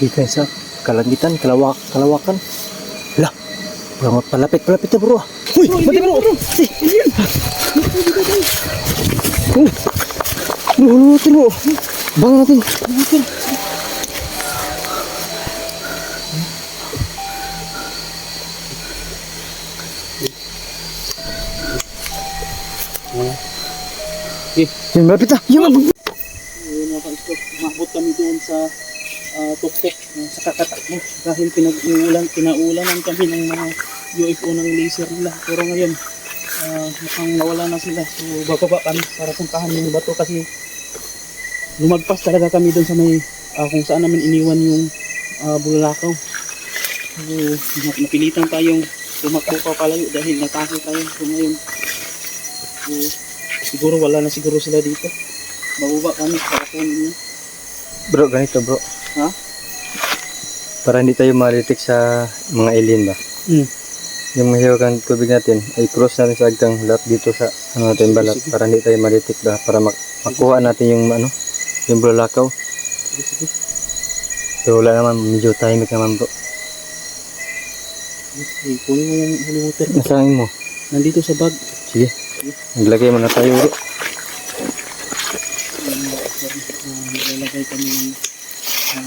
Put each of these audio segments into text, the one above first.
Ikan sa kalangitan, kalawak, kalawakan. Lah, parang palapit, palapit na bro. Uy, mati bro. Oh, natin bro? Bang natin. Natin. Eh, malapit na. Yan, malapit. Ayun ka-explore, umabot kami doon sa uh, tuktok uh, sa kakatakbo dahil pinag-uulan, pinaulanan kami ng mga UFO ng laser nila. Pero ngayon, uh, mukhang nawala na sila. So bababa kami para puntahan yung bato kasi lumagpas talaga kami doon sa may ah, kung saan namin iniwan yung uh, bulalakaw. So nap- napilitan tayong tumakbo pa palayo dahil natake tayo. So ngayon, so, siguro wala na siguro sila dito. Bababa kami para kunin niya. Bro, ganito bro. Ha? Para hindi tayo malitik sa mga alien ba? Hmm. Yung mahiwagan tubig natin, ay cross natin sa agtang lahat dito sa ano natin balat Sige. para hindi tayo malitik ba? Para mak makuha natin yung ano, yung bulalakaw. Sige, sige. So wala naman, medyo tahimik naman bro. Sige, kunin mo yung holy water. Nasaan mo? Nandito sa bag. Sige. Naglagay muna tayo bro. Naglalagay kami ng ng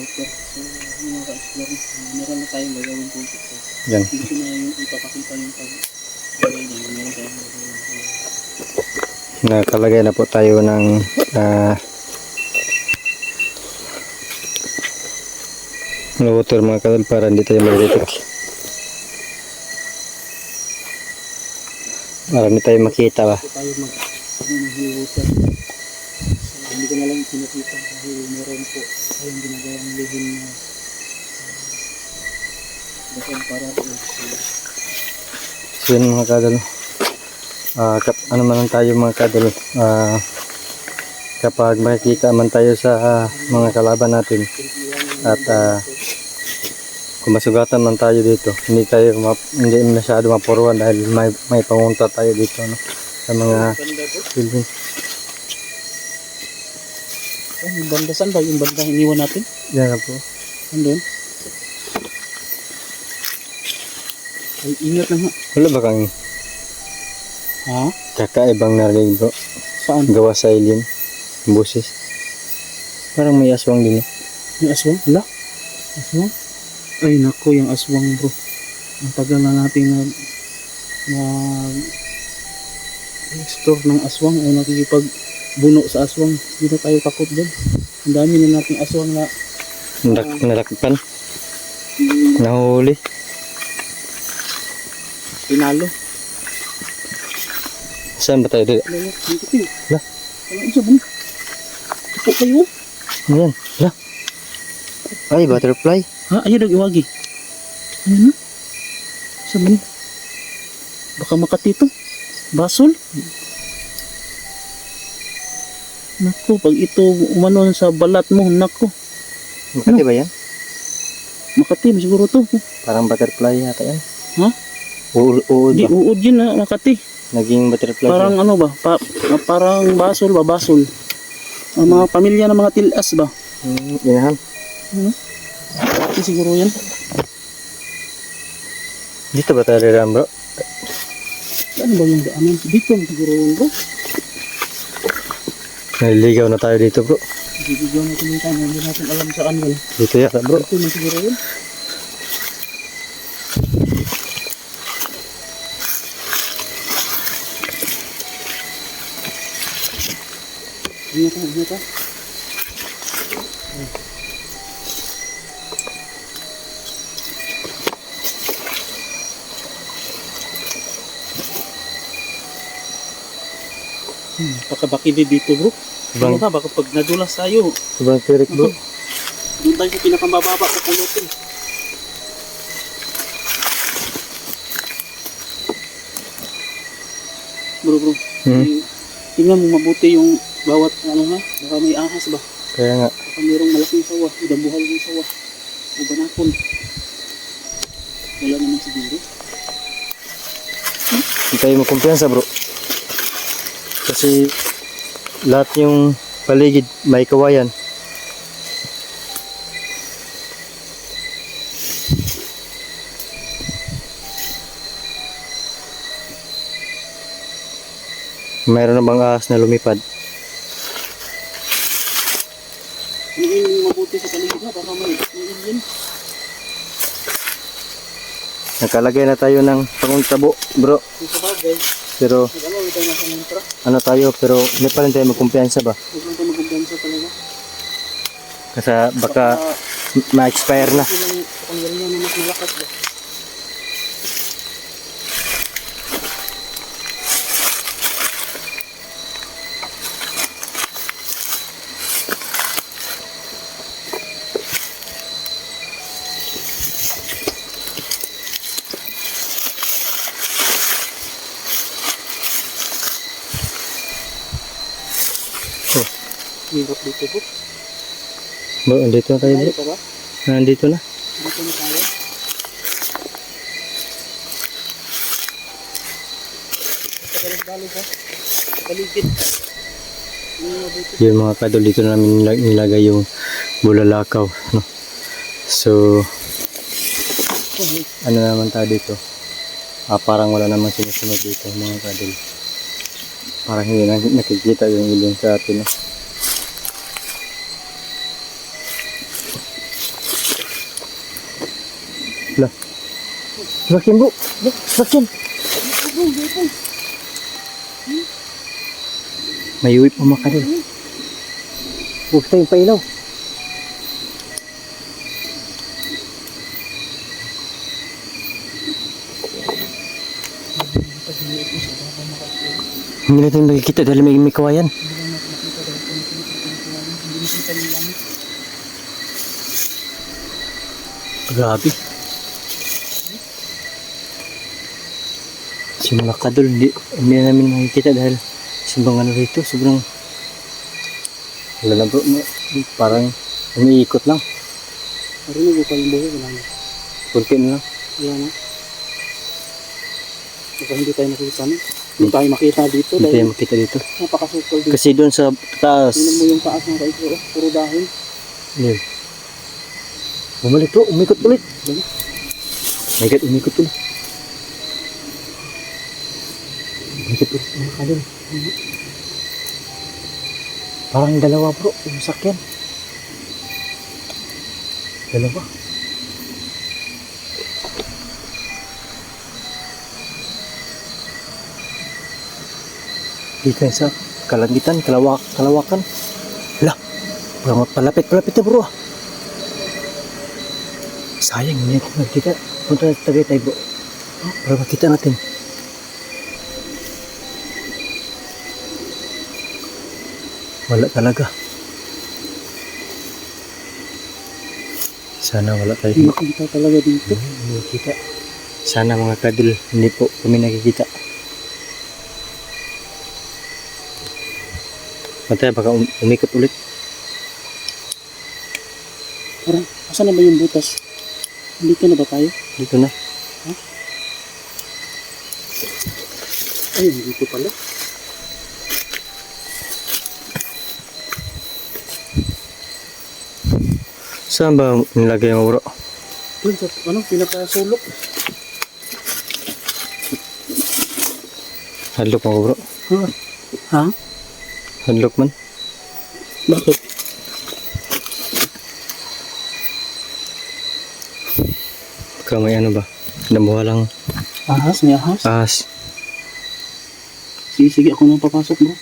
water. So, mga uh, meron na tayong gagawin po. Yan. Dito na yung ipapakita yung pag Nakalagay na po tayo ng ah water mga kadal para hindi tayo malitik. Para hindi tayo makita ba? Tayo mag ano, ng holy water. So, hindi ko na lang pinakita dahil meron po tayong ginagawang lihim na uh, dahan para doon. So, yun mga kadal. Ah, kap, ano man lang tayo mga kadal. Ah, kapag makikita man tayo sa ah, mga kalaban natin at ah, kung masugatan man tayo dito, hindi tayo ma- hindi masyado mapuruan dahil may, may pangunta tayo dito no, sa mga po. building. Oh, yung banda saan ba? Yung banda iniwan natin? Yan na po. Andun? Ay, ingat na nga. Wala ba kang Ha? kakaibang narinig bro? Saan? Gawa sa alien? Busis. Parang may aswang din eh. Yung aswang? Wala? Aswang? Ay, nako, yung aswang bro. Ang tagal na natin na na explore ng aswang o nakikipag buno sa aswang. Hindi na tayo takot doon. Ang dami na nating aswang na Narak, narakpan. Nahuli. pinalo. Saan ba tayo dito? Ano. La. Ano, isa ba? Tupo kayo. Ayan. La. Ay, butterfly. Ha? Ayun ang iwagi. Ayun na. Sa man? Baka makatito. Basol. Nako, pag ito umano sa balat mo, nako. Makati ba yan? Makati, siguro to. Parang butterfly yata yan. Ha? U uod Di uod yun na, Makati. Naging butterfly Parang ano ba? Pa, parang basol ba? Basol. Ang mga pamilya ng mga tilas ba? Hmm, inahan. Ito siguro yan. Dito ba tayo rin bro? Ano ba yung daanan? Dito siguro bro. Naliligaw na tayo dito bro. Natin yung kanya. Hindi natin alam saan wala. Dito yata bro. Ito na siguro yun. Ingat ka, ingat ka. Hmm, pakabakilid dito bro. Ano Sobrang, ka, baka pag nadulas tayo, sobrang tirik bro. doon tayo sa pinakamababa. Bro, bro. Hmm. Tingnan mo mabuti yung bawat ano ha. Baka may ahas ba? Kaya nga. Baka mayroong malaking sawa. Dabuhal ng sawa. O banakon. Wala naman siguro. Hindi tayo makumpiyansa bro. Kasi lahat yung paligid may kawayan. Mayroon na bang ahas na lumipad? mabuti sa paligid na para may. Nakalagay na tayo ng pangungtabo, bro. Sa bagay. Pero ano tayo, pero hindi pa rin tayo magkumpiyansa ba? Magkumpiyansa talaga. Kasi baka ma-expire na. Silang pangyarihan na mas malakas? Hirap dito po. Bro, andito na tayo, bro. Ba? Nandito na. Dito na tayo. Pagkalit-galit ha. Paligid. Yung mga kadol dito na namin nila- nilagay yung bulalakaw. No? So, ano naman tayo dito? Ah, parang wala namang sinusunod dito mga kadol. Parang hindi na nakikita yung ilong sa atin. No? Semakin bu. Semakin. May uwi pa mga kadol. Huwag tayong pailaw. Hindi natin makikita dahil may, may kawayan. Grabe. Si mga kadol, hindi, hindi namin makikita dahil sobrang ano rito, sobrang wala lang bro, no? parang umiikot lang, ko pa yung buhay. Wala na. na lang. Wala na. Baka hindi tayo nakikita na. Hindi tayo makita dito Hindi tayo makita dito. napakasukol dito. Kasi doon sa taas, Tingnan mo yung taas ng kaito. Oh, puro dahil. yun. Bumalik bro, umikot ulit. My God, umikot ulit. Umikot ulit mga kadol. Parang dalawa bro, yung sakyan. Dalawa. Dito sa kalangitan, kalawak, kalawakan. Hala, parang palapit, palapit na bro. Sayang, hindi natin magkita. Punta na tagay tayo bro. Para makita natin. Wala talaga. Sana wala tayo. Hindi makita talaga dito. Hindi nakikita. Sana mga kadil, hindi po kami nakikita. Matay, baka um- umikot ulit. Parang, asan na ba yung butas? Dito na ba tayo? Dito na. Ay, dito pala. Saan ba nilagay mo bro? Doon sa, ano, pinakasulok. Hadlok mo bro. Ha? Ha? Hadlok man. Bakit? Baka may ano ba? Nabuha lang. Ahas? May ahas? Ahas. Sige, sige, ako nang papasok bro.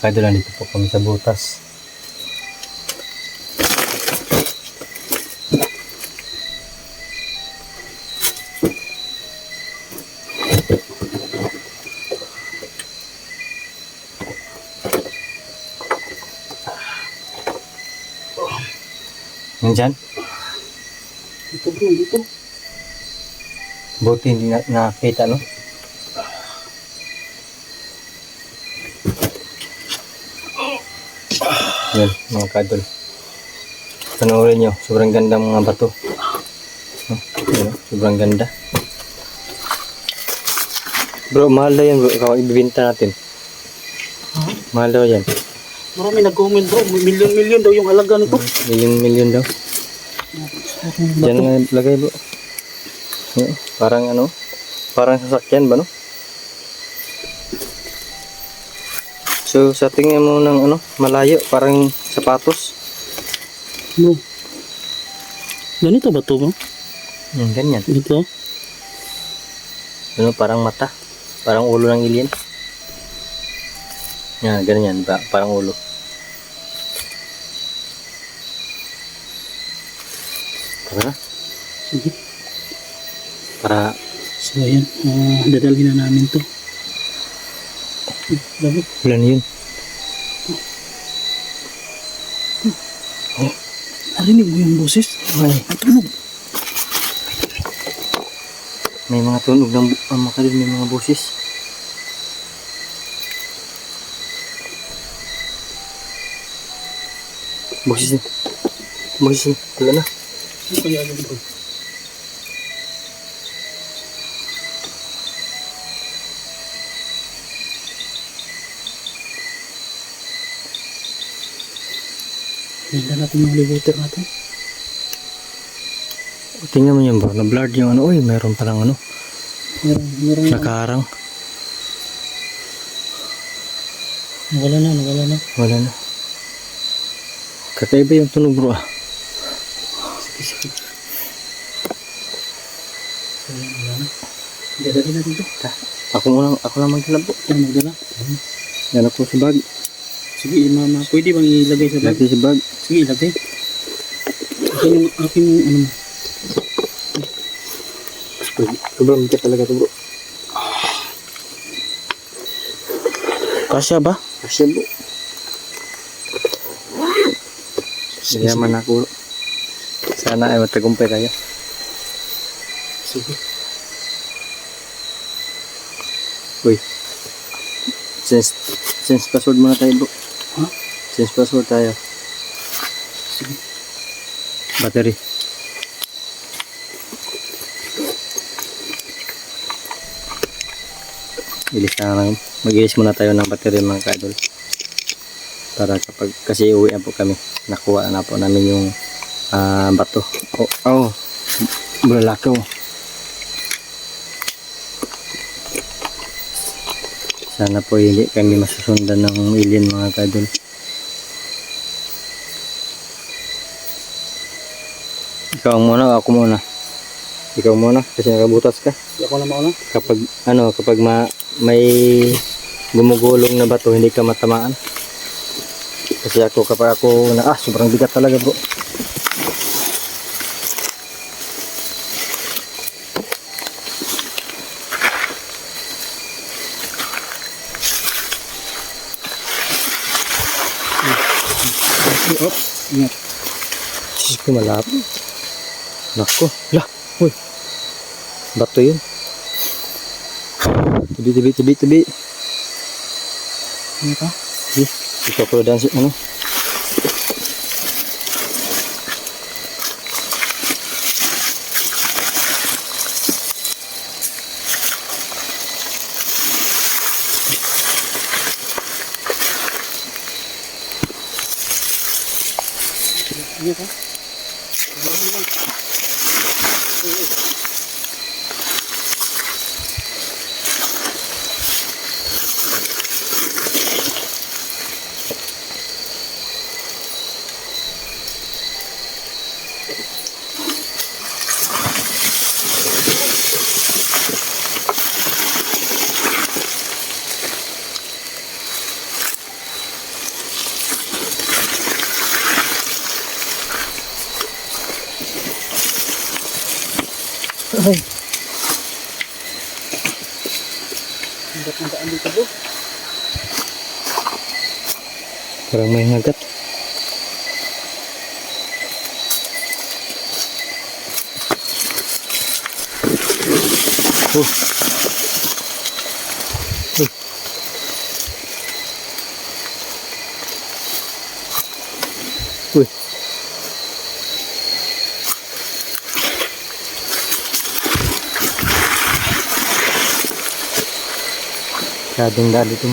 Mga kadil, nandito po kami sa butas. Nandyan? Dito bro, dito. Buti hindi na nakakita, no? Yan, mga kadol. Panoorin nyo, sobrang ganda mga bato. No? Yan, sobrang ganda. Bro, mahal daw yan bro. Ikaw, ibibinta natin. Mahal daw yan. Marami nag-comment bro. Milyon-milyon daw yung halaga nito. Million million daw. Diyan nga lagay bro. Yan, Parang ano? Parang sasakyan ba no? So sa tingin mo ng ano, malayo, parang sapatos. Bro. Ganito ba to bro? Hmm, ganyan. Ito? Ano, parang mata. Parang ulo ng alien. Yan, ganyan ba? Parang ulo. Tara, Sige. para So ayan, ah, dadalhin na namin to. Labo. Ilan yun? Narinig mo yung boses? Ay, Ang tunog. may mga tunog ng ang makadil, may mga boses. Boses yun. Boses yun. Wala na. Ano kaya yun Hinda natin yung libuter natin. Tingnan mo yan bro, na-blurred yung ano. Uy, mayroon palang ano. Meron, meron. Nakaharang. Nawala na, nawala na. Wala na. Kakaiba yung tunog bro ah. Sige, sige. So wala na. Dadalhin natin to. Ako muna, ako lang magdala po. Yan, magdala. Yan ako sa bag. Sige, mama. Pwede bang ilagay sa bag? Lagi sa bag. Sige, ilagay. Akin yung aking ano mo. Sobrang bigat talaga to bro. Kasya ba? Kasya bro. Yaman ako bro. Sana ay matagumpay tayo. Sige. Uy. Since, since password muna tayo bro. Ha? Since password tayo. Battery. Ilis na lang. Mag-ilis muna tayo ng battery mga kadol. Para kapag kasi uwi po kami. Nakuha na po namin yung ah, bato. Oh, oh. Bulalakaw. Sana po hindi kami masusundan ng alien mga kadol. Ikaw muna ako muna? Ikaw muna kasi nakabutas ka. Ako na mauna. Kapag ano, kapag ma, may gumugulong na bato, hindi ka matamaan. Kasi ako kapag ako na ah, sobrang bigat talaga, bro. Oh, ingat. Malapit. Nako, lah, uy. Bato yun. Tibi, tibi, tibi, tibi. Ano ka? Sige, ikaw ko dan ano. Ingat ha? Ay, Ingat ang daan dito bro. Parang may hagat. Oh. Uy. Uy. Kadong dali ito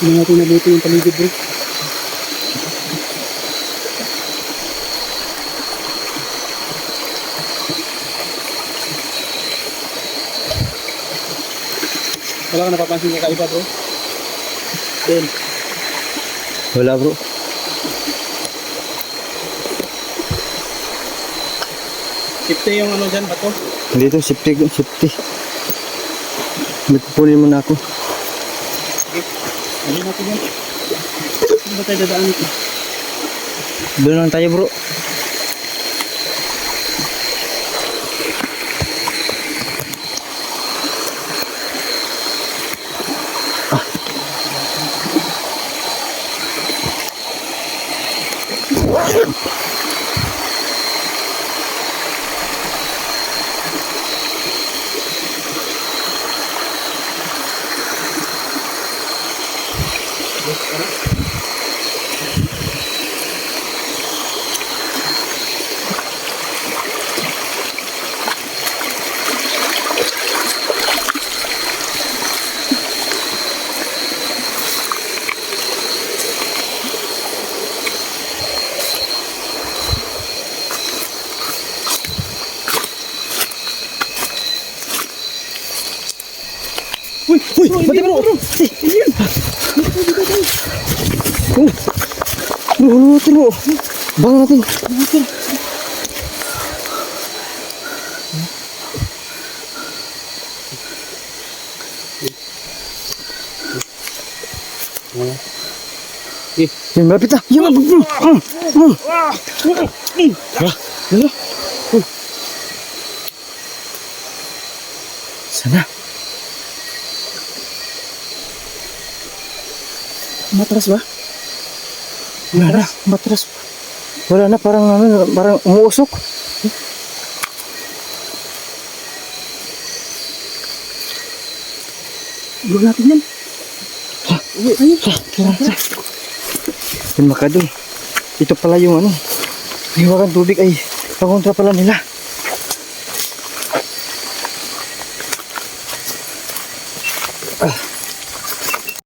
Hindi natin nabuti yung paligid bro. Wala ka napapansin kakaiba bro? Then, Wala bro. safety yung ano dyan, bato. Dito, safety, safety. Nagpupunin muna ako. Ano natin yan? Saan ba tayo dadaan ito? Doon lang tayo bro. Uy! Uy, pati bro! Natin bro? Bang natin. Eh, Yan, malapit na. Yan, malapit. Mm, mm. Tara, tara. Uy. Sana. Matras ba? Wala na, matras. Wala na, parang ano, parang umuusok. Gawin natin yan. Uy, ayun. Tara, tara, tara. Yan, makadol. Ito pala yung ano, hiwakan tubig ay pakontra pala nila.